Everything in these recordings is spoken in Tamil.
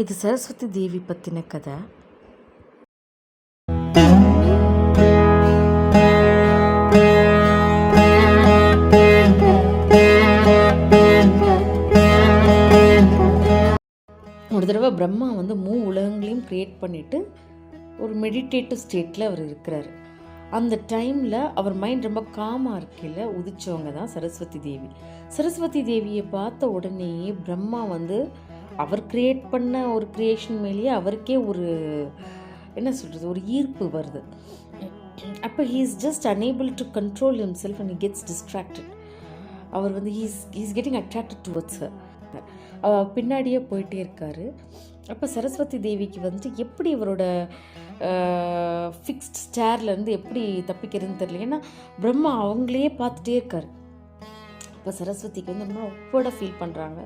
இது சரஸ்வதி தேவி பற்றின கதை. ஒரு தடவை பிரம்மா வந்து மூ உலகங்களையும் க்ரியேட் பண்ணிவிட்டு ஒரு மெடிடேட்டிவ் ஸ்டேட்டில் அவர் இருக்கிறார். அந்த டைமில் அவர் மைண்ட் ரொம்ப காமாக இருக்கையில் உதிச்சவங்க தான் சரஸ்வதி தேவி. சரஸ்வதி தேவியை பார்த்த உடனேயே பிரம்மா வந்து அவர் கிரியேட் பண்ண ஒரு க்ரியேஷன் மேலேயே அவருக்கே ஒரு என்ன சொல்கிறது ஒரு ஈர்ப்பு வருது. அப்போ he is just unable to control himself self and gets distracted அவர் வந்து he's he's getting attracted towards பின்னாடியே போயிட்டே இருக்காரு. அப்போ சரஸ்வதி தேவிக்கு வந்துட்டு எப்படி இவரோட ஃபிக்ஸ்ட் ஸ்டேர்லேருந்து எப்படி தப்பிக்கிறதுன்னு தெரியல. ஏன்னா பிரம்மா அவங்களையே பார்த்துட்டே இருக்காரு. இப்போ சரஸ்வதிக்கு வந்து ரொம்ப ஒப்போட ஃபீல் பண்ணுறாங்க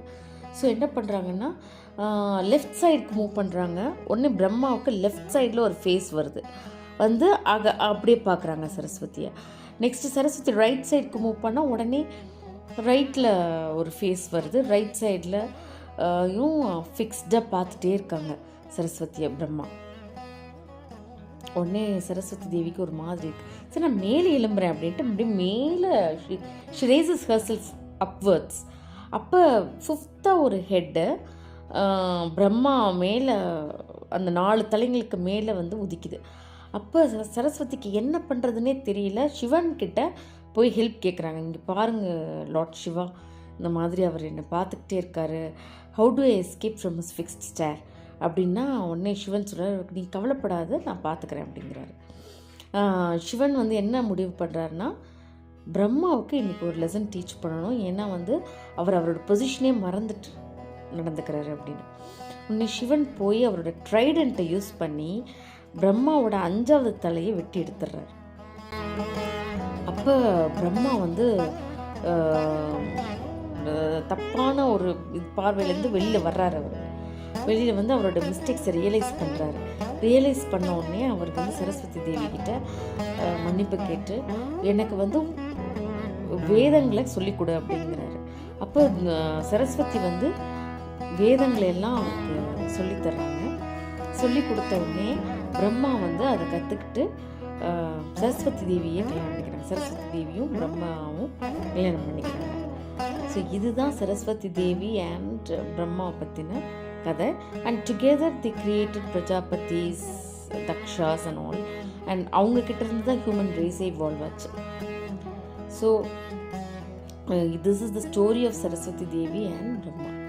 ஸோ என்ன பண்ணுறாங்கன்னா லெஃப்ட் சைடுக்கு மூவ் பண்ணுறாங்க உடனே பிரம்மாவுக்கு லெஃப்ட் சைடில் ஒரு ஃபேஸ் வருது. வந்து அக அப்படியே பார்க்குறாங்க சரஸ்வதியை. நெக்ஸ்ட்டு சரஸ்வதி ரைட் சைடுக்கு மூவ் பண்ணால் உடனே ரைட்டில் ஒரு ஃபேஸ் வருது. ரைட் சைடில் யும் ஃபிக்ஸ்டாக பார்த்துட்டே இருக்காங்க சரஸ்வதியை பிரம்மா. உடனே சரஸ்வதி தேவிக்கு ஒரு மாதிரி இருக்கு. சரி நான் மேலே எழும்புறேன் அப்படின்ட்டு அப்படியே மேலே ஷிரேசஸ் ஹர்செல்ஃப் அப்வர்ட்ஸ் அப்போ ஃபிஃப்த்தாக ஒரு ஹெட்டு பிரம்மா மேலே அந்த நாலு தலைங்களுக்கு மேலே வந்து உதிக்குது. அப்போ சரஸ்வதிக்கு என்ன பண்ணுறதுனே தெரியல. சிவன் கிட்ட போய் ஹெல்ப் கேட்குறாங்க இங்கே பாருங்கள் லார்ட் சிவா இந்த மாதிரி அவர் என்னை பார்த்துக்கிட்டே இருக்காரு. How to escape from is fixed stare அப்படின்னா உடனே சிவன் சொல்கிறார் நீ கவலைப்படாத நான் பார்த்துக்கிறேன் அப்படிங்கிறாரு. சிவன் வந்து என்ன முடிவு பண்ணுறாருன்னா பிரம்மாவுக்கு இன்றைக்கி ஒரு லெசன் டீச் பண்ணணும். ஏன்னா வந்து அவர் அவரோட பொசிஷனே மறந்துட்டு நடந்துக்கிறாரு அப்படின்னு. உடனே சிவன் போய் அவரோட ட்ரைடண்ட்டை யூஸ் பண்ணி பிரம்மாவோட அஞ்சாவது தலையை வெட்டி எடுத்துடுறாரு. அப்போ பிரம்மா வந்து தப்பான ஒரு இது பார்வையிலேருந்து வெளியில் வர்றாரு அவர். வெளியில் வந்து அவரோட மிஸ்டேக்ஸை ரியலைஸ் பண்ணுறாரு ரியலைஸ் பண்ண உடனே அவருக்கு வந்து சரஸ்வதி தேவி கிட்ட மன்னிப்பு கேட்டு எனக்கு வந்து வேதங்களை சொல்லிக் கொடு அப்படிங்கிறாரு. அப்போ சரஸ்வதி வந்து வேதங்களை எல்லாம் அவருக்கு சொல்லித்தர்றாங்க சொல்லி கொடுத்த உடனே பிரம்மா வந்து அதை கற்றுக்கிட்டு சரஸ்வதி தேவியை கல்யாணம் பண்ணிக்கிறாங்க. சரஸ்வதி தேவியும் பிரம்மாவும் கல்யாணம் பண்ணிக்கிறாங்க. ஸோ இதுதான் சரஸ்வதி தேவி அண்ட் பிரம்மா பற்றின கதை. And together the created Prajapatis Dakshas and all and அவங்க கிட்ட இருந்து தான் ஹியூமன் ரேஸே இவால்வ் ஆச்சு. So, uh, this is the story of Saraswati Devi and Brahma.